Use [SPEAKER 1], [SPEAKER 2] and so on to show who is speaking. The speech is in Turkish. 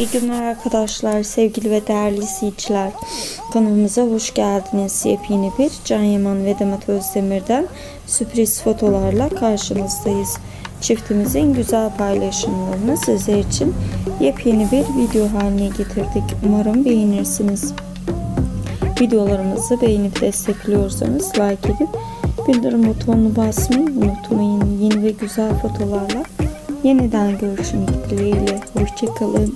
[SPEAKER 1] İyi günler arkadaşlar, sevgili ve değerli izleyiciler. Kanalımıza hoş geldiniz. Yepyeni bir Can Yaman ve Demet Özdemir'den sürpriz fotolarla karşınızdayız. Çiftimizin güzel paylaşımlarını sizler için yepyeni bir video haline getirdik. Umarım beğenirsiniz. Videolarımızı beğenip destekliyorsanız like edip bildirim butonunu basmayı unutmayın. Yeni ve güzel fotolarla yeniden görüşmek dileğiyle. Hoşçakalın.